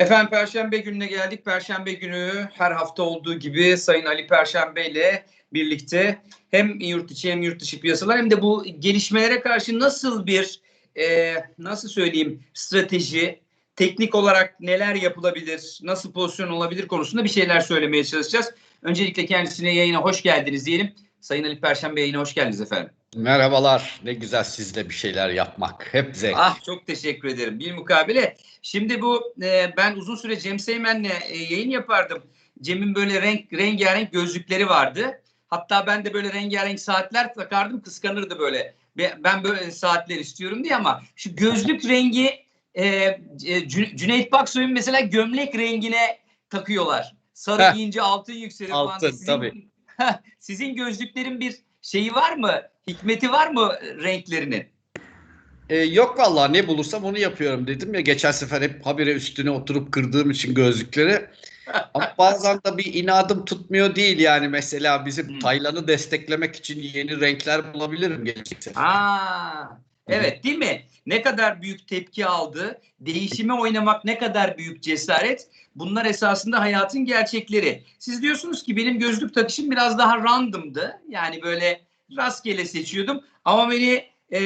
Efendim Perşembe gününe geldik. Perşembe günü her hafta olduğu gibi Sayın Ali Perşembe ile birlikte hem yurt içi hem yurt dışı piyasalar hem de bu gelişmelere karşı nasıl bir e, nasıl söyleyeyim strateji, teknik olarak neler yapılabilir, nasıl pozisyon olabilir konusunda bir şeyler söylemeye çalışacağız. Öncelikle kendisine yayına hoş geldiniz diyelim. Sayın Ali Perşembe yayına hoş geldiniz efendim. Merhabalar. Ne güzel sizle bir şeyler yapmak. Hep zevk. Ah çok teşekkür ederim. Bir mukabele. Şimdi bu e, ben uzun süre Cem Seymen'le e, yayın yapardım. Cem'in böyle renk rengarenk gözlükleri vardı. Hatta ben de böyle rengarenk saatler takardım. Kıskanırdı böyle. Be- Ben böyle saatler istiyorum diye ama şu gözlük rengi e, e, Cü- Cüneyt Baksoy'un mesela gömlek rengine takıyorlar. Sarı Heh. giyince altın yükselir falan. Altın, Sizin, tabii. Sizin gözlüklerin bir şeyi var mı? Hikmeti var mı renklerinin? Ee, yok vallahi ne bulursam onu yapıyorum dedim ya. Geçen sefer hep habire üstüne oturup kırdığım için gözlükleri. Ama bazen de bir inadım tutmuyor değil yani. Mesela bizim Hmm. Taylan'ı desteklemek için yeni renkler bulabilirim gelecek sefer. Aa, evet değil mi? Ne kadar büyük tepki aldı, değişime oynamak ne kadar büyük cesaret. Bunlar esasında hayatın gerçekleri. Siz diyorsunuz ki benim gözlük takışım biraz daha random'dı. Yani böyle rastgele seçiyordum. Ama beni e,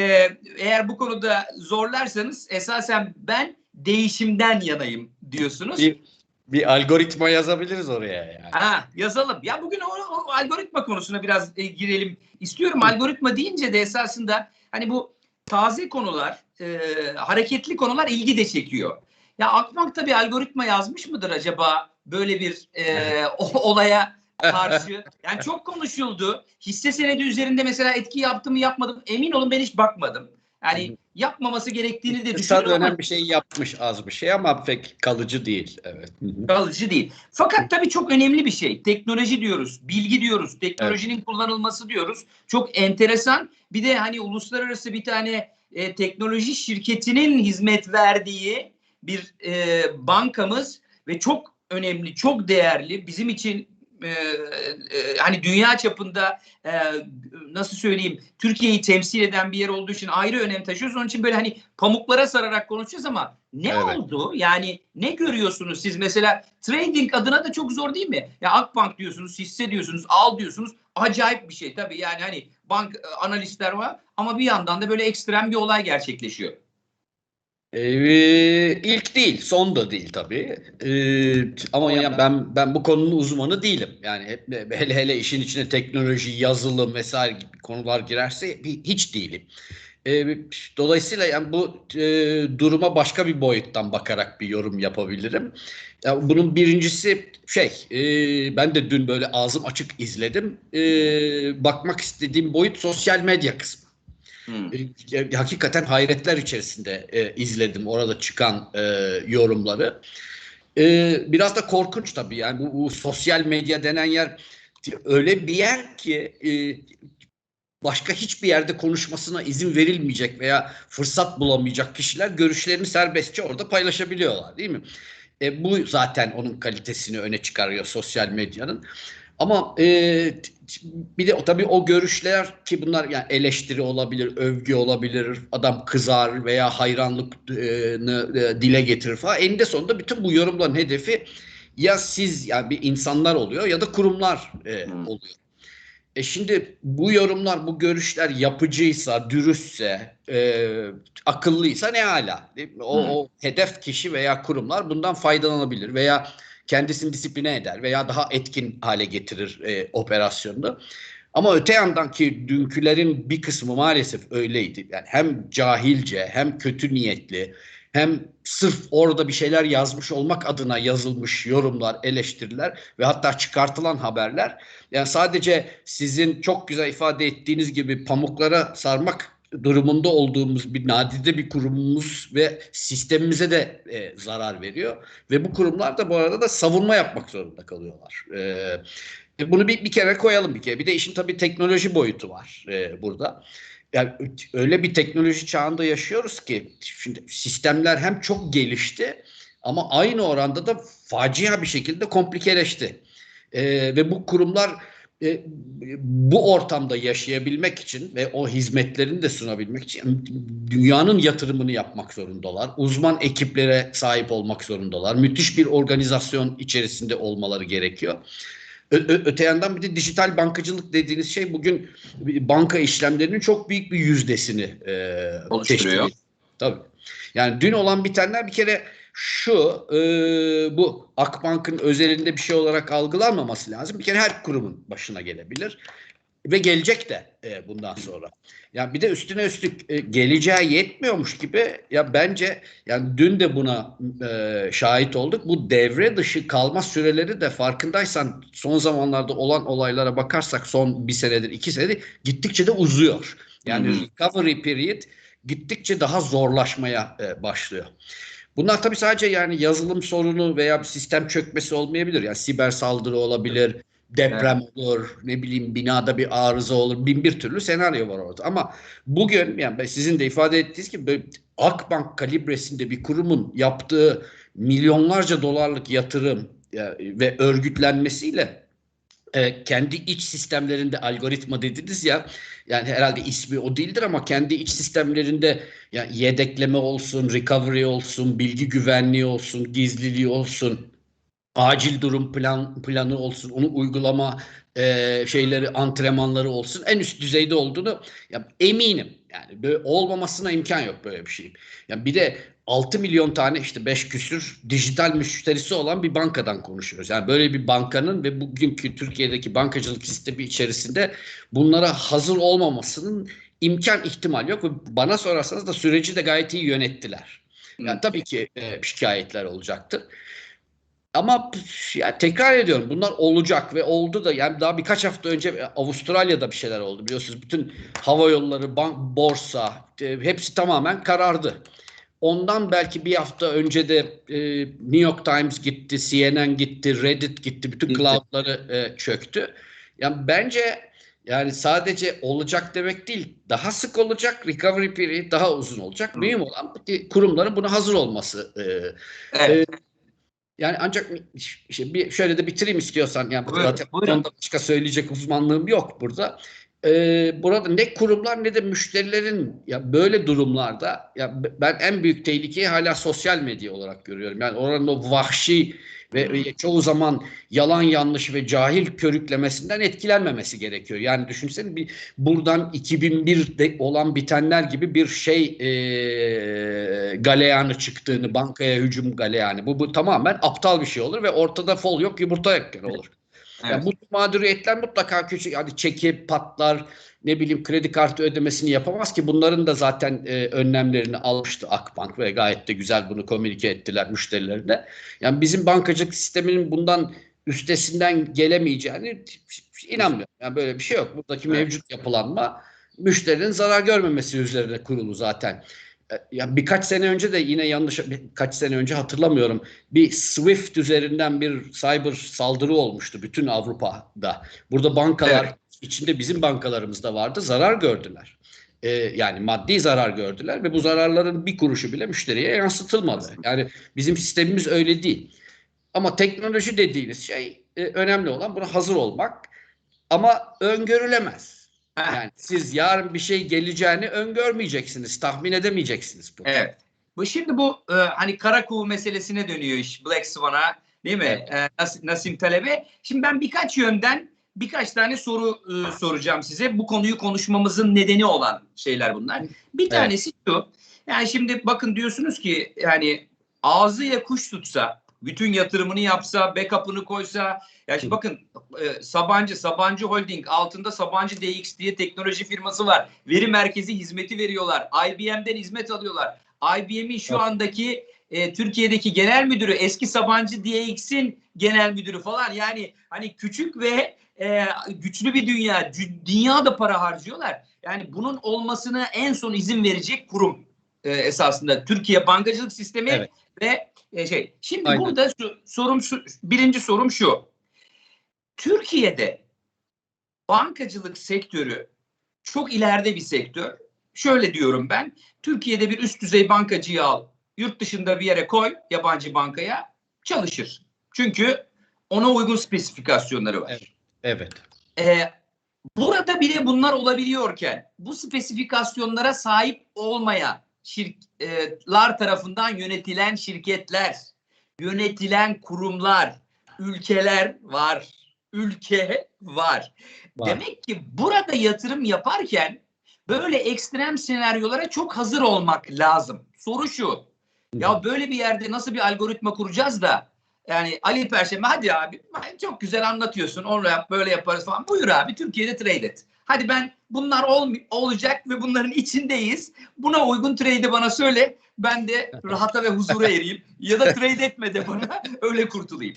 eğer bu konuda zorlarsanız esasen ben değişimden yanayım diyorsunuz. Bir, bir algoritma yazabiliriz oraya yani. Ha, yazalım. Ya bugün o, o algoritma konusuna biraz e, girelim istiyorum. Algoritma deyince de esasında hani bu taze konular, e, hareketli konular ilgi de çekiyor. Ya Akbank tabii algoritma yazmış mıdır acaba böyle bir e, o- olaya karşı? Yani çok konuşuldu. Hisse senedi üzerinde mesela etki yaptı mı yapmadı mı emin olun ben hiç bakmadım. Yani yapmaması gerektiğini de Kısa düşünüyorum ama dönem bir şey yapmış az bir şey ama pek kalıcı değil. Evet. Kalıcı değil. Fakat tabii çok önemli bir şey. Teknoloji diyoruz, bilgi diyoruz, teknolojinin kullanılması diyoruz. Çok enteresan. Bir de hani uluslararası bir tane e, teknoloji şirketinin hizmet verdiği bir e, bankamız ve çok önemli, çok değerli bizim için e, e, hani dünya çapında e, nasıl söyleyeyim Türkiye'yi temsil eden bir yer olduğu için ayrı önem taşıyoruz. Onun için böyle hani pamuklara sararak konuşacağız ama ne Evet. oldu? Yani ne görüyorsunuz siz mesela trading adına da çok zor değil mi? Ya Akbank diyorsunuz, hisse diyorsunuz, al diyorsunuz. Acayip bir şey tabii yani hani bank e, analistler var ama bir yandan da böyle ekstrem bir olay gerçekleşiyor. Ee, ilk değil, son da değil tabii. Ee, ama ya ben ben bu konunun uzmanı değilim. Yani hep hele hele işin içine teknoloji, yazılım vesaire gibi konular girerse hiç değilim. Ee, dolayısıyla yani bu e, duruma başka bir boyuttan bakarak bir yorum yapabilirim. Ya bunun birincisi şey, e, ben de dün böyle ağzım açık izledim. Ee, bakmak istediğim boyut sosyal medya kısmı. Hmm. E, hakikaten hayretler içerisinde e, izledim orada çıkan e, yorumları. E, biraz da korkunç tabii yani bu, bu sosyal medya denen yer öyle bir yer ki e, başka hiçbir yerde konuşmasına izin verilmeyecek veya fırsat bulamayacak kişiler görüşlerini serbestçe orada paylaşabiliyorlar değil mi? E, bu zaten onun kalitesini öne çıkarıyor sosyal medyanın. Ama e, bir de tabii o görüşler ki bunlar yani eleştiri olabilir, övgü olabilir, adam kızar veya hayranlıkını e, dile getirir falan. Eninde sonunda bütün bu yorumların hedefi ya siz yani bir insanlar oluyor ya da kurumlar e, oluyor. E şimdi bu yorumlar, bu görüşler yapıcıysa, dürüstse, e, akıllıysa ne hala. O, Hmm. o hedef kişi veya kurumlar bundan faydalanabilir veya kendisini disipline eder veya daha etkin hale getirir e, operasyonunu. Ama öte yandan ki dünkülerin bir kısmı maalesef öyleydi. Yani hem cahilce hem kötü niyetli hem sırf orada bir şeyler yazmış olmak adına yazılmış yorumlar, eleştiriler ve hatta çıkartılan haberler yani sadece sizin çok güzel ifade ettiğiniz gibi pamuklara sarmak durumunda olduğumuz bir nadide bir kurumumuz ve sistemimize de e, zarar veriyor. Ve bu kurumlar da bu arada da savunma yapmak zorunda kalıyorlar. E, e, bunu bir, bir kere koyalım bir kere. Bir de işin tabii teknoloji boyutu var e, burada. Yani öyle bir teknoloji çağında yaşıyoruz ki şimdi sistemler hem çok gelişti ama aynı oranda da facia bir şekilde komplikeleşti. E, ve bu kurumlar e, bu ortamda yaşayabilmek için ve o hizmetlerini de sunabilmek için dünyanın yatırımını yapmak zorundalar. Uzman ekiplere sahip olmak zorundalar. Müthiş bir organizasyon içerisinde olmaları gerekiyor. Ö- öte yandan bir de dijital bankacılık dediğiniz şey bugün banka işlemlerinin çok büyük bir yüzdesini e, Oluşturuyor. teşkil. Tabii. Yani dün olan bitenler bir kere şu e, bu Akbank'ın özelinde bir şey olarak algılanmaması lazım. Bir kere her kurumun başına gelebilir ve gelecek de e, bundan sonra. Yani bir de üstüne üstlük e, geleceği yetmiyormuş gibi ya bence yani dün de buna e, şahit olduk. Bu devre dışı kalma süreleri de farkındaysan son zamanlarda olan olaylara bakarsak son bir senedir iki senedir gittikçe de uzuyor. Yani hı. recovery period gittikçe daha zorlaşmaya e, başlıyor. Bunlar tabii sadece yani yazılım sorunu veya bir sistem çökmesi olmayabilir. Yani siber saldırı olabilir, deprem olur, ne bileyim binada bir arıza olur. Bin bir türlü senaryo var orada. Ama bugün yani sizin de ifade ettiğiniz gibi Akbank kalibresinde bir kurumun yaptığı milyonlarca dolarlık yatırım ya, ve örgütlenmesiyle e, kendi iç sistemlerinde algoritma dediniz ya yani herhalde ismi o değildir ama kendi iç sistemlerinde ya yedekleme olsun, recovery olsun, bilgi güvenliği olsun, gizliliği olsun, acil durum plan planı olsun, onu uygulama e, şeyleri, antrenmanları olsun en üst düzeyde olduğunu ya eminim. Yani böyle olmamasına imkan yok böyle bir şey. Ya bir de 6 milyon tane işte 5 küsür dijital müşterisi olan bir bankadan konuşuyoruz. Yani böyle bir bankanın ve bugünkü Türkiye'deki bankacılık sistemi içerisinde bunlara hazır olmamasının imkan ihtimal yok. Ve bana sorarsanız da süreci de gayet iyi yönettiler. Yani tabii ki e, şikayetler olacaktır. Ama ya tekrar ediyorum bunlar olacak ve oldu da yani daha birkaç hafta önce e, Avustralya'da bir şeyler oldu biliyorsunuz. Bütün hava yolları, bank, borsa e, hepsi tamamen karardı. Ondan belki bir hafta önce de e, New York Times gitti, CNN gitti, Reddit gitti, bütün cloudları e, çöktü. Yani bence yani sadece olacak demek değil, daha sık olacak, recovery period daha uzun olacak. Mühim olan e, kurumların buna hazır olması. E, Evet. Yani ancak işte bir şöyle de bitireyim istiyorsan. Yani Buyurun, zaten başka söyleyecek uzmanlığım yok burada. Ee, burada ne kurumlar ne de müşterilerin ya böyle durumlarda ya ben en büyük tehlikeyi hala sosyal medya olarak görüyorum. Yani oranın o vahşi ve, ve çoğu zaman yalan yanlış ve cahil körüklemesinden etkilenmemesi gerekiyor. Yani düşünsene bir buradan 2001'de olan bitenler gibi bir şey e, galeyanı çıktığını, bankaya hücum galeyanı. Bu, bu tamamen aptal bir şey olur ve ortada fol yok, yumurta yok yani olur. Evet. Yani bu mağduriyetler mutlaka küçük, hadi çeki patlar, ne bileyim kredi kartı ödemesini yapamaz ki bunların da zaten e, önlemlerini almıştı Akbank ve gayet de güzel bunu komünike ettiler müşterilerine. Yani bizim bankacılık sisteminin bundan üstesinden gelemeyeceğini inanmıyorum. Yani böyle bir şey yok. Buradaki Evet. mevcut yapılanma müşterinin zarar görmemesi üzerine kurulu zaten. E, Ya birkaç sene önce de yine yanlış birkaç sene önce hatırlamıyorum. Bir Swift üzerinden bir cyber saldırı olmuştu bütün Avrupa'da. Burada bankalar Evet. içinde bizim bankalarımız da vardı. Zarar gördüler. E, yani maddi zarar gördüler ve bu zararların bir kuruşu bile müşteriye yansıtılmadı. Yani bizim sistemimiz öyle değil. Ama teknoloji dediğiniz şey e, önemli olan buna hazır olmak ama öngörülemez. Yani siz yarın bir şey geleceğini öngörmeyeceksiniz, tahmin edemeyeceksiniz. Bunu. Evet. Bu şimdi bu e, hani kara kuğu meselesine dönüyor iş Black Swan'a değil mi? Evet. E, Nas- Nasim Taleb'e. Şimdi ben birkaç yönden birkaç tane soru e, soracağım size. Bu konuyu konuşmamızın nedeni olan şeyler bunlar. Bir Evet. tanesi şu. Yani şimdi bakın diyorsunuz ki yani ağzıyla kuş tutsa, bütün yatırımını yapsa, backup'ını koysa. Ya şimdi bakın e, Sabancı, Sabancı Holding altında Sabancı DX diye teknoloji firması var. Veri merkezi hizmeti veriyorlar. IBM'den hizmet alıyorlar. IBM'in şu Evet. andaki e, Türkiye'deki genel müdürü eski Sabancı DX'in genel müdürü falan. Yani hani küçük ve e, güçlü bir dünya. Dü- Dünya da para harcıyorlar. Yani bunun olmasına en son izin verecek kurum e, esasında Türkiye bankacılık sistemi Evet. ve e, şey. Şimdi Aynen. burada şu, sorum şu, birinci sorum şu. Türkiye'de bankacılık sektörü çok ileride bir sektör. Şöyle diyorum ben. Türkiye'de bir üst düzey bankacıyı al. Yurt dışında bir yere koy yabancı bankaya çalışır. Çünkü ona uygun spesifikasyonları var. Evet. Evet. e, burada bile bunlar olabiliyorken bu spesifikasyonlara sahip olmayan şirketler tarafından yönetilen şirketler, yönetilen kurumlar, ülkeler var. Ülke var. Var. Demek ki burada yatırım yaparken böyle ekstrem senaryolara çok hazır olmak lazım. Soru şu. Ya böyle bir yerde nasıl bir algoritma kuracağız da yani Ali Perşembe hadi abi çok güzel anlatıyorsun. Onu yap böyle yaparız falan. Buyur abi Türkiye'de trade et. Hadi ben bunlar ol, olacak ve bunların içindeyiz. Buna uygun trade'i bana söyle. Ben de rahata ve huzura ereyim. Ya da trade etme de bana öyle kurtulayım.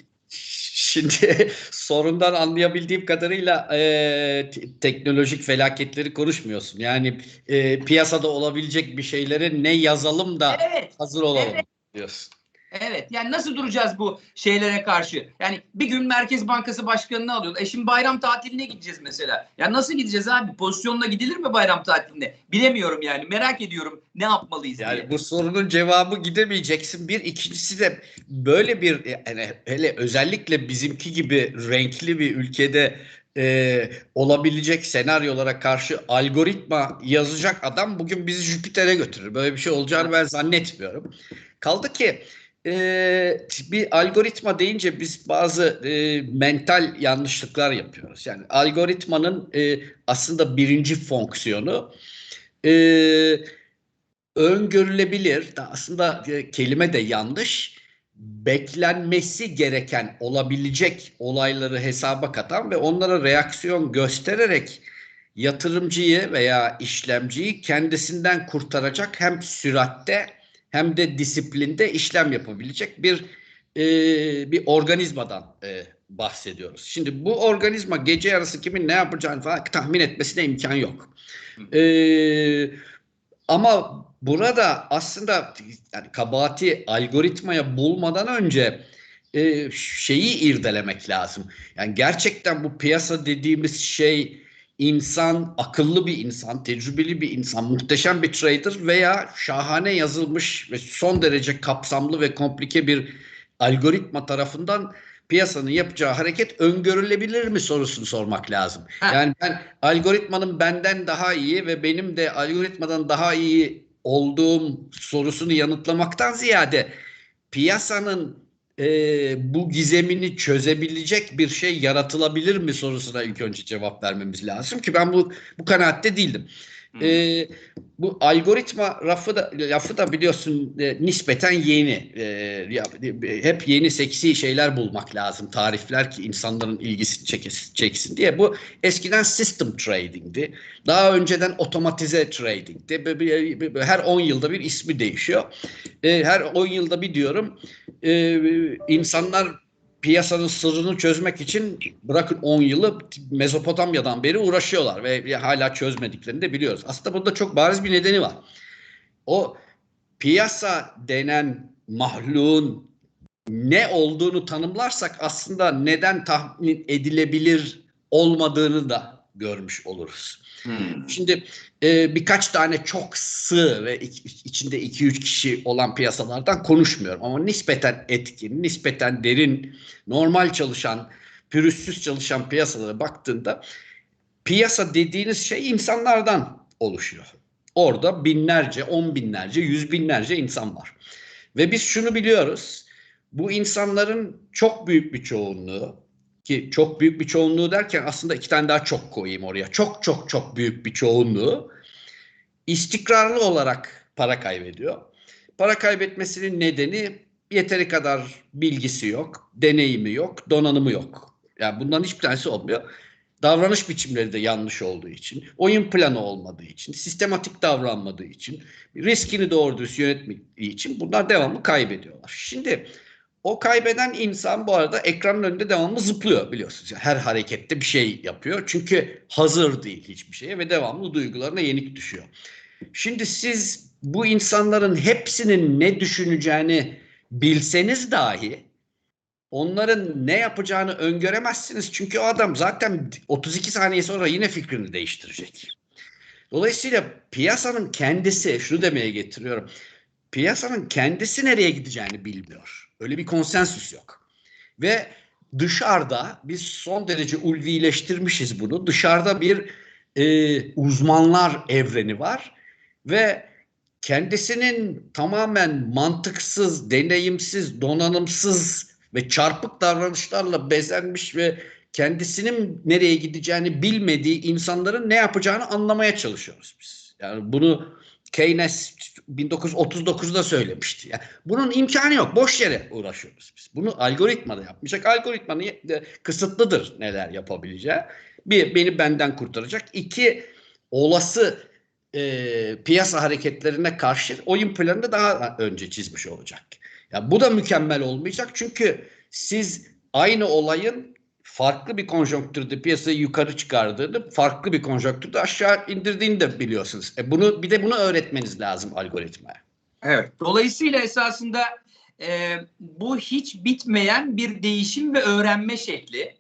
Şimdi sorundan anlayabildiğim kadarıyla e, te- teknolojik felaketleri konuşmuyorsun. Yani e, piyasada olabilecek bir şeyleri ne yazalım da Evet. hazır olalım Evet. diyorsun. Evet yani nasıl duracağız bu şeylere karşı? Yani bir gün Merkez Bankası Başkanı'nı alıyorlar. E şimdi bayram tatiline gideceğiz mesela. Ya nasıl gideceğiz abi? Pozisyonla gidilir mi bayram tatiline? Bilemiyorum yani. Merak ediyorum ne yapmalıyız diye. Yani bu sorunun cevabı gidemeyeceksin. Bir ikincisi de böyle bir yani hele özellikle bizimki gibi renkli bir ülkede e, olabilecek senaryolara karşı algoritma yazacak adam bugün bizi Jüpiter'e götürür. Böyle bir şey olacağını ben zannetmiyorum. Kaldı ki e, bir algoritma deyince biz bazı e, mental yanlışlıklar yapıyoruz. Yani algoritmanın e, aslında birinci fonksiyonu e, öngörülebilir. da Aslında e, kelime de yanlış. Beklenmesi gereken, olabilecek olayları hesaba katan ve onlara reaksiyon göstererek yatırımcıyı veya işlemciyi kendisinden kurtaracak hem süratte hem de disiplinde işlem yapabilecek bir e, bir organizmadan e, bahsediyoruz. Şimdi bu organizma gece yarısı kimin ne yapacağını falan tahmin etmesine imkan yok. E, ama burada aslında yani kabahati algoritmaya bulmadan önce e, şeyi irdelemek lazım. Yani gerçekten bu piyasa dediğimiz şey insan, akıllı bir insan, tecrübeli bir insan, muhteşem bir trader veya şahane yazılmış ve son derece kapsamlı ve komplike bir algoritma tarafından piyasanın yapacağı hareket öngörülebilir mi sorusunu sormak lazım. Ha. Yani ben algoritmanın benden daha iyi ve benim de algoritmadan daha iyi olduğum sorusunu yanıtlamaktan ziyade piyasanın e, bu gizemini çözebilecek bir şey yaratılabilir mi sorusuna ilk önce cevap vermemiz lazım ki ben bu bu kanaatte değildim. E, bu algoritma lafı da lafı da biliyorsun e, nispeten yeni. E, ya- hep yeni seksi şeyler bulmak lazım. Tarifler ki insanların ilgisini çekesin, çeksin diye. Bu eskiden system trading'di. Daha önceden otomatize trading'di. Her 10 yılda bir ismi değişiyor. E, her 10 yılda bir diyorum. E, insanlar piyasanın sırrını çözmek için bırakın 10 yılı Mezopotamya'dan beri uğraşıyorlar ve hala çözmediklerini de biliyoruz. Aslında bunda çok bariz bir nedeni var. O piyasa denen mahluğun ne olduğunu tanımlarsak aslında neden tahmin edilebilir olmadığını da görmüş oluruz. Hmm. Şimdi e, birkaç tane çok sığ ve iç- içinde 2-3 kişi olan piyasalardan konuşmuyorum. Ama nispeten etkin, nispeten derin, normal çalışan, pürüzsüz çalışan piyasalara baktığında piyasa dediğiniz şey insanlardan oluşuyor. Orada binlerce, on binlerce, yüz binlerce insan var. Ve biz şunu biliyoruz. Bu insanların çok büyük bir çoğunluğu ki çok büyük bir çoğunluğu derken aslında iki tane daha çok koyayım oraya. Çok çok çok büyük bir çoğunluğu istikrarlı olarak para kaybediyor. Para kaybetmesinin nedeni yeteri kadar bilgisi yok, deneyimi yok, donanımı yok. Yani bundan hiçbir tanesi olmuyor. Davranış biçimleri de yanlış olduğu için, oyun planı olmadığı için, sistematik davranmadığı için, riskini doğru düz yönetmediği için bunlar devamlı kaybediyorlar. Şimdi o kaybeden insan bu arada ekranın önünde devamlı zıplıyor biliyorsunuz. Her harekette bir şey yapıyor. Çünkü hazır değil hiçbir şeye ve devamlı duygularına yenik düşüyor. Şimdi siz bu insanların hepsinin ne düşüneceğini bilseniz dahi onların ne yapacağını öngöremezsiniz. Çünkü o adam zaten 32 saniye sonra yine fikrini değiştirecek. Dolayısıyla piyasanın kendisi, şunu demeye getiriyorum. Piyasanın kendisi nereye gideceğini bilmiyor. Öyle bir konsensüs yok. Ve dışarıda biz son derece ulvileştirmişiz bunu. Dışarıda bir e, uzmanlar evreni var ve kendisinin tamamen mantıksız, deneyimsiz, donanımsız ve çarpık davranışlarla bezenmiş ve kendisinin nereye gideceğini bilmediği insanların ne yapacağını anlamaya çalışıyoruz biz. Yani bunu Keynes 1939'da söylemişti. Yani bunun imkanı yok. Boş yere uğraşıyoruz biz. Bunu algoritmada yapmayacak. Algoritmanın kısıtlıdır neler yapabileceği. Bir, beni benden kurtaracak. İki, olası e, piyasa hareketlerine karşı oyun planını daha önce çizmiş olacak. Ya bu da mükemmel olmayacak çünkü siz aynı olayın farklı bir konjonktürde piyasayı yukarı çıkardığını, farklı bir konjonktürde aşağı indirdiğini de biliyorsunuz. E bunu bir de bunu öğretmeniz lazım algoritmaya. Evet. Dolayısıyla esasında e, bu hiç bitmeyen bir değişim ve öğrenme şekli.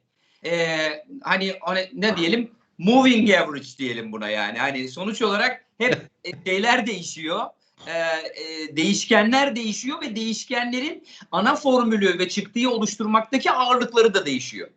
E, hani, hani ne diyelim? Moving average diyelim buna yani. Hani sonuç olarak hep şeyler değişiyor. E, e, değişkenler değişiyor ve değişkenlerin ana formülü ve çıktığı oluşturmaktaki ağırlıkları da değişiyor.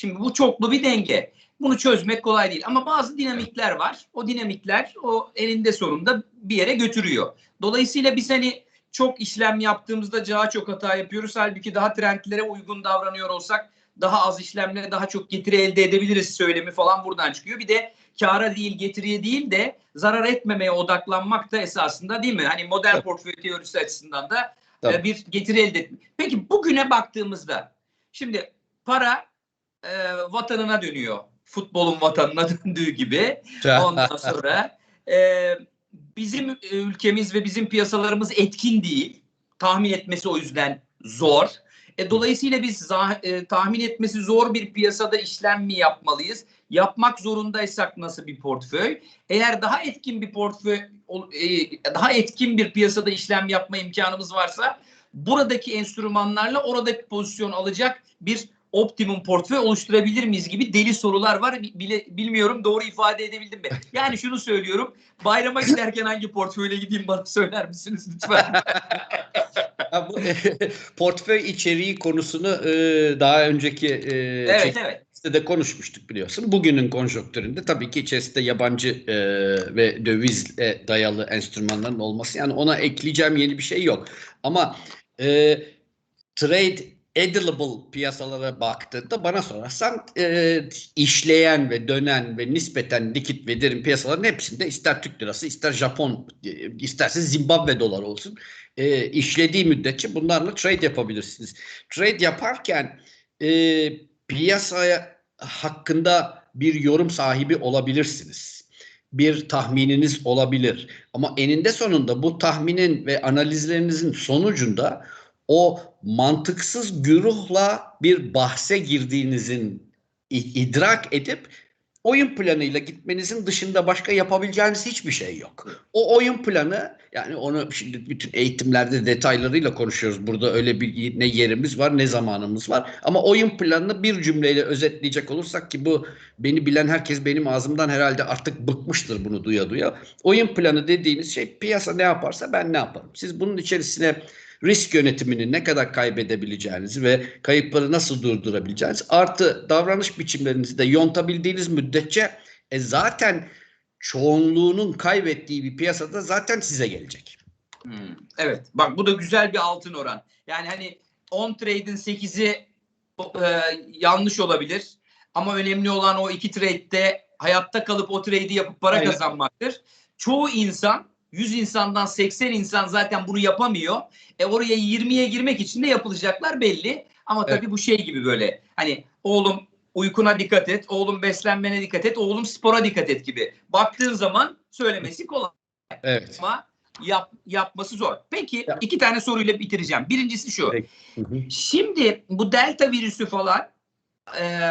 Şimdi bu çoklu bir denge. Bunu çözmek kolay değil ama bazı dinamikler var. O dinamikler o elinde sonunda bir yere götürüyor. Dolayısıyla biz hani çok işlem yaptığımızda daha çok hata yapıyoruz. Halbuki daha trendlere uygun davranıyor olsak daha az işlemle daha çok getiri elde edebiliriz söylemi falan buradan çıkıyor. Bir de kara değil getiriye değil de zarar etmemeye odaklanmak da esasında değil mi? Hani modern portföy teorisi açısından da Tabii. bir getiri elde etmek. Peki bugüne baktığımızda şimdi para e, vatanına dönüyor. Futbolun vatanına döndüğü gibi. Ondan sonra e, bizim ülkemiz ve bizim piyasalarımız etkin değil. Tahmin etmesi o yüzden zor. E, dolayısıyla biz e, tahmin etmesi zor bir piyasada işlem mi yapmalıyız? Yapmak zorundaysak nasıl bir portföy? Eğer daha etkin bir portföy, e, daha etkin bir piyasada işlem yapma imkanımız varsa buradaki enstrümanlarla oradaki pozisyon alacak bir optimum portföy oluşturabilir miyiz gibi deli sorular var. Bile, bilmiyorum doğru ifade edebildim mi? Yani şunu söylüyorum. Bayrama giderken hangi portföyle gideyim bana söyler misiniz lütfen? Bu, portföy içeriği konusunu e, daha önceki e, evet evet. çekimde de konuşmuştuk biliyorsun. Bugünün konjonktüründe tabii ki içerisinde yabancı e, ve dövizle dayalı enstrümanların olması yani ona ekleyeceğim yeni bir şey yok. Ama e, trade edilable piyasalara baktığında bana sorarsan e, işleyen ve dönen ve nispeten likit ve derin piyasaların hepsinde ister Türk lirası ister Japon e, isterse Zimbabwe doları olsun e, işlediği müddetçe bunlarla trade yapabilirsiniz. Trade yaparken e, piyasaya hakkında bir yorum sahibi olabilirsiniz. Bir tahmininiz olabilir. Ama eninde sonunda bu tahminin ve analizlerinizin sonucunda o mantıksız güruhla bir bahse girdiğinizin idrak edip oyun planıyla gitmenizin dışında başka yapabileceğiniz hiçbir şey yok. O oyun planı yani onu şimdi bütün eğitimlerde detaylarıyla konuşuyoruz. Burada öyle bir ne yerimiz var ne zamanımız var. Ama oyun planını bir cümleyle özetleyecek olursak ki bu beni bilen herkes benim ağzımdan herhalde artık bıkmıştır bunu duya duya. Oyun planı dediğiniz şey piyasa ne yaparsa ben ne yaparım. Siz bunun içerisine risk yönetimini ne kadar kaybedebileceğinizi ve kayıpları nasıl durdurabileceğiniz artı davranış biçimlerinizi de yontabildiğiniz müddetçe e zaten çoğunluğunun kaybettiği bir piyasada zaten size gelecek. Hmm, evet. Bak bu da güzel bir altın oran. Yani hani 10 trade'in 8'i e, yanlış olabilir. Ama önemli olan o iki trade'de hayatta kalıp o trade'i yapıp para Aynen. kazanmaktır. Çoğu insan 100 insandan 80 insan zaten bunu yapamıyor. E oraya 20'ye girmek için de yapılacaklar belli. Ama tabii Evet. bu şey gibi böyle hani oğlum uykuna dikkat et, oğlum beslenmene dikkat et, oğlum spora dikkat et gibi. Baktığın zaman söylemesi kolay Evet. ama yap, yapması zor. Peki Ya. iki tane soruyla bitireceğim. Birincisi şu. Şimdi bu delta virüsü falan e,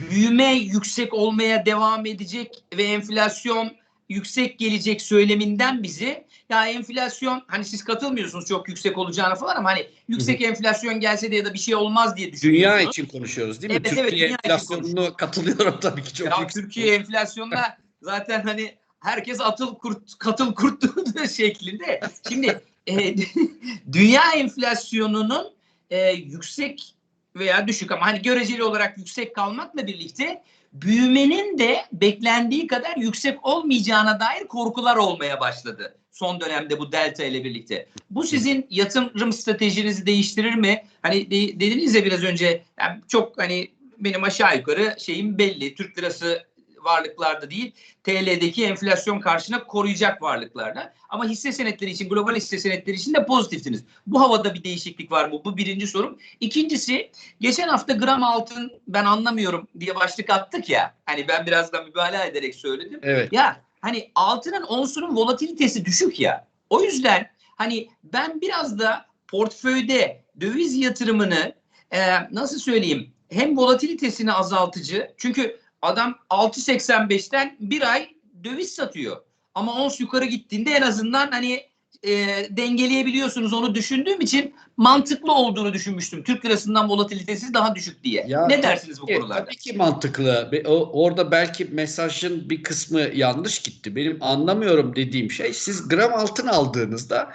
büyüme yüksek olmaya devam edecek ve enflasyon yüksek gelecek söyleminden bizi ya enflasyon hani siz katılmıyorsunuz çok yüksek olacağına falan ama hani yüksek enflasyon gelse de ya da bir şey olmaz diye düşünüyorsunuz. Dünya için konuşuyoruz değil mi? Evet, evet, Türkiye dünya için enflasyonuna katılıyorum tabii ki çok Ya yüksek. Türkiye enflasyonda zaten hani herkes atıl kurt katıl kurt şeklinde. Şimdi e, dünya enflasyonunun e, yüksek veya düşük ama hani göreceli olarak yüksek kalmakla birlikte büyümenin de beklendiği kadar yüksek olmayacağına dair korkular olmaya başladı son dönemde bu delta ile birlikte. Bu sizin yatırım stratejinizi değiştirir mi? Hani de, dediniz ya biraz önce yani çok hani benim aşağı yukarı şeyim belli. Türk lirası varlıklarda değil, TL'deki enflasyon karşına koruyacak varlıklarda. Ama hisse senetleri için, global hisse senetleri için de pozitiftiniz. Bu havada bir değişiklik var mı? Bu birinci sorum. İkincisi, geçen hafta gram altın ben anlamıyorum diye başlık attık ya. Hani ben biraz da mübalağa ederek söyledim. Evet. Ya hani altının onsunun volatilitesi düşük ya. O yüzden hani ben biraz da portföyde döviz yatırımını e, nasıl söyleyeyim hem volatilitesini azaltıcı çünkü adam 6.85'ten bir ay döviz satıyor. Ama ons yukarı gittiğinde en azından hani e, dengeleyebiliyorsunuz onu düşündüğüm için mantıklı olduğunu düşünmüştüm. Türk lirasından volatilitesi daha düşük diye. Ya, ne dersiniz bu tabii, konularda? Tabii ki mantıklı. O- Orada belki mesajın bir kısmı yanlış gitti. Benim anlamıyorum dediğim şey siz gram altın aldığınızda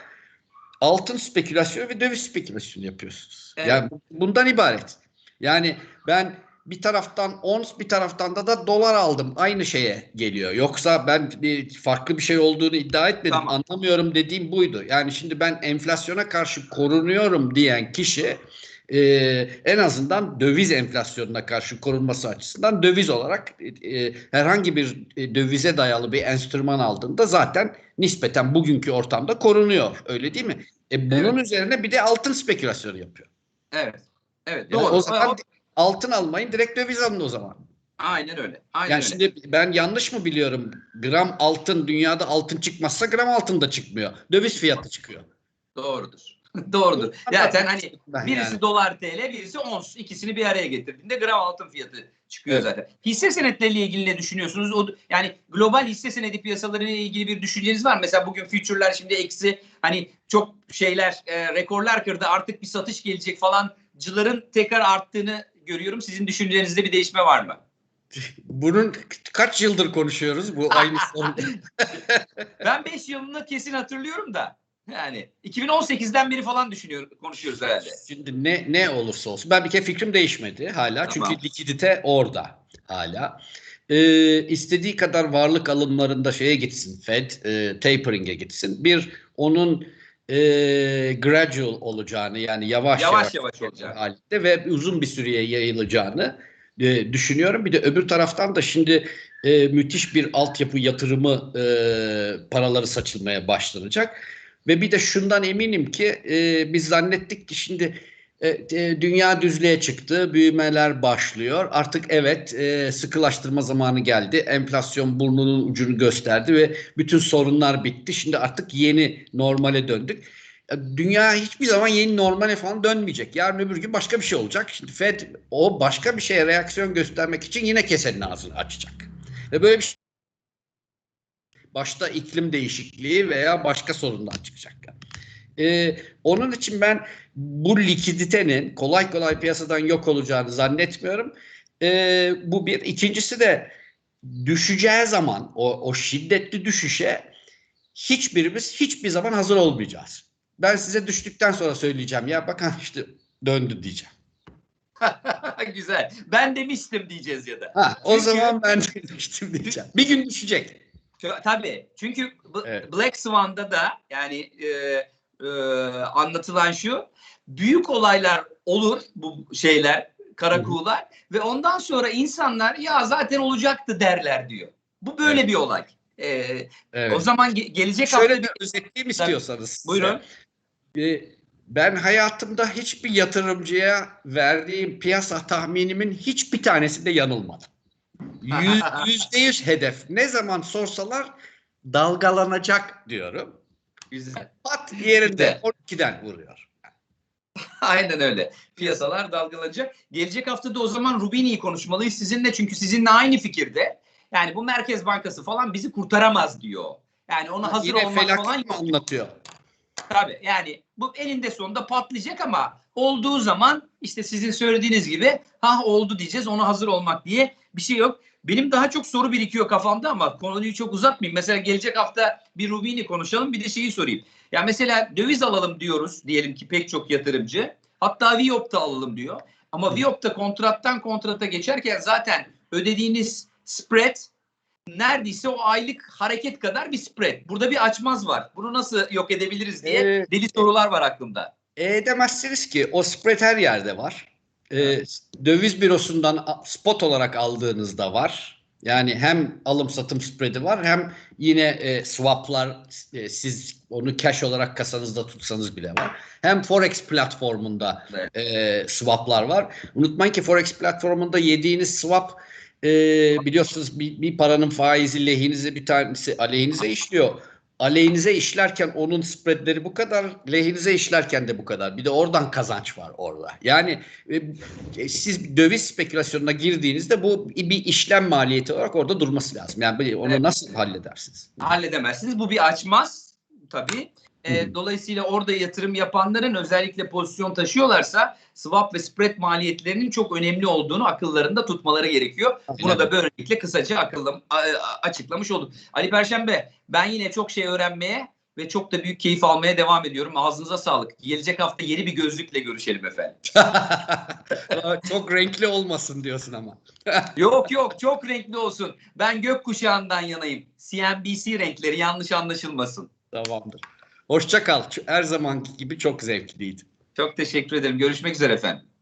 altın spekülasyonu ve döviz spekülasyonu yapıyorsunuz. Evet. Yani bu- bundan ibaret. Yani ben bir taraftan ons bir taraftan da da dolar aldım. Aynı şeye geliyor. Yoksa ben bir farklı bir şey olduğunu iddia etmedim. Tamam. Anlamıyorum dediğim buydu. Yani şimdi ben enflasyona karşı korunuyorum diyen kişi e, en azından döviz enflasyonuna karşı korunması açısından döviz olarak e, herhangi bir e, dövize dayalı bir enstrüman aldığında zaten nispeten bugünkü ortamda korunuyor. Öyle değil mi? E, bunun üzerine bir de altın spekülasyonu yapıyor. Evet. Evet Yani doğru. o zaman altın almayın direkt döviz alın o zaman. Aynen öyle. Aynen Yani öyle. şimdi ben yanlış mı biliyorum? Gram altın dünyada altın çıkmazsa gram altın da çıkmıyor. Döviz fiyatı çıkıyor. Doğrudur. Doğrudur. Zaten hani birisi yani. dolar TL, birisi ons. İkisini bir araya getirdiğinde gram altın fiyatı çıkıyor Evet. zaten. Hisse senetleriyle ilgili ne düşünüyorsunuz? O, yani global hisse senedi piyasaları ile ilgili bir düşünceniz var mı? Mesela bugün future'lar şimdi eksi hani çok şeyler e, rekorlar kırdı. Artık bir satış gelecek falan. Cıların tekrar arttığını görüyorum. Sizin düşüncelerinizde bir değişme var mı? Bunun kaç yıldır konuşuyoruz bu aynı sorun. Ben 5 yılını kesin hatırlıyorum da. Yani 2018'den beri falan düşünüyor, konuşuyoruz herhalde. Şimdi ne ne olursa olsun ben bir kere fikrim değişmedi hala Tamam. çünkü likidite orada hala. Ee, istediği kadar varlık alımlarında şeye gitsin Fed e, tapering'e gitsin. Bir onun e, gradual olacağını yani yavaş Yavaş yavaş, yavaş olacak. halinde ve uzun bir süreye yayılacağını e, düşünüyorum. Bir de öbür taraftan da şimdi e, müthiş bir altyapı yatırımı e, paraları saçılmaya başlanacak. Ve bir de şundan eminim ki e, biz zannettik ki şimdi dünya düzlüğe çıktı, büyümeler başlıyor. Artık evet e, sıkılaştırma zamanı geldi. Enflasyon burnunun ucunu gösterdi ve bütün sorunlar bitti. Şimdi artık yeni normale döndük. Ya, Dünya hiçbir zaman yeni normale falan dönmeyecek. Yarın öbür gün başka bir şey olacak. Şimdi Fed o başka bir şeye reaksiyon göstermek için yine kesenin ağzını açacak. Ve böyle bir şey başta iklim değişikliği veya başka sorunlar çıkacak. Ee, onun için ben bu likiditenin kolay kolay piyasadan yok olacağını zannetmiyorum. Ee, bu bir. İkincisi de düşeceği zaman o, o şiddetli düşüşe hiçbirimiz hiçbir zaman hazır olmayacağız. Ben size düştükten sonra söyleyeceğim ya bakın işte döndü diyeceğim. Güzel. Ben demiştim diyeceğiz ya da. Ha, o Çünkü- zaman ben demiştim diyeceğim. Bir gün düşecek. Tabii. Çünkü Evet. Black Swan'da da yani e, e, anlatılan şu. Büyük olaylar olur bu şeyler, kara kuğular ve ondan sonra insanlar ya zaten olacaktı derler diyor. Bu böyle Evet. bir olay. E, Evet. O zaman ge- gelecek Şöyle hafta bir özetleyeyim istiyorsanız. size. buyurun. Ee, Ben hayatımda hiçbir yatırımcıya verdiğim piyasa tahminimin hiçbir tanesinde yanılmadım. Yüz- Yüzde yüz hedef. Ne zaman sorsalar dalgalanacak diyorum. Güzel. Pat yerinde Güzel. 12'den vuruyor. Aynen öyle. Piyasalar dalgalanacak. Gelecek hafta da o zaman Rubini'yi konuşmalıyız sizinle çünkü sizinle aynı fikirde. Yani bu Merkez Bankası falan bizi kurtaramaz diyor. Yani ona hazır Yine olmak falan yok. anlatıyor? Tabii yani bu elinde sonunda patlayacak ama olduğu zaman işte sizin söylediğiniz gibi ha oldu diyeceğiz ona hazır olmak diye bir şey yok. Benim daha çok soru birikiyor kafamda ama konuyu çok uzatmayayım. Mesela gelecek hafta bir Rubini konuşalım bir de şeyi sorayım. Ya mesela döviz alalım diyoruz diyelim ki pek çok yatırımcı. Hatta Viyop'ta alalım diyor. Ama Viyop'ta kontrattan kontrata geçerken zaten ödediğiniz spread neredeyse o aylık hareket kadar bir spread. Burada bir açmaz var. Bunu nasıl yok edebiliriz diye deli sorular var aklımda. E demezsiniz ki o spread her yerde var. E, döviz bürosundan spot olarak aldığınızda var. Yani hem alım satım spread'i var hem yine e, swaplar e, siz onu cash olarak kasanızda tutsanız bile var. Hem forex platformunda Evet. e, swaplar var. Unutmayın ki forex platformunda yediğiniz swap e, biliyorsunuz bir, bir paranın faizi lehinize bir tanesi aleyhinize işliyor. Aleyhinize işlerken onun spreadleri bu kadar, lehinize işlerken de bu kadar. Bir de oradan kazanç var orada. Yani e, e, siz döviz spekülasyonuna girdiğinizde bu bir işlem maliyeti olarak orada durması lazım. Yani onu Evet. nasıl halledersiniz? halledemezsiniz. Bu bir açmaz tabii. E, dolayısıyla orada yatırım yapanların özellikle pozisyon taşıyorlarsa swap ve spread maliyetlerinin çok önemli olduğunu akıllarında tutmaları gerekiyor. Bunu Aynen. da böylelikle kısaca akıllam, a- a- açıklamış olduk. Ali Perşembe ben yine çok şey öğrenmeye ve çok da büyük keyif almaya devam ediyorum. Ağzınıza sağlık. Gelecek hafta yeni bir gözlükle görüşelim efendim. Çok renkli olmasın diyorsun ama. yok yok çok renkli olsun. Ben gökkuşağından yanayım. CNBC renkleri yanlış anlaşılmasın. Tamamdır. Hoşça kal. Her zamanki gibi çok zevkliydi. Çok teşekkür ederim. Görüşmek üzere efendim.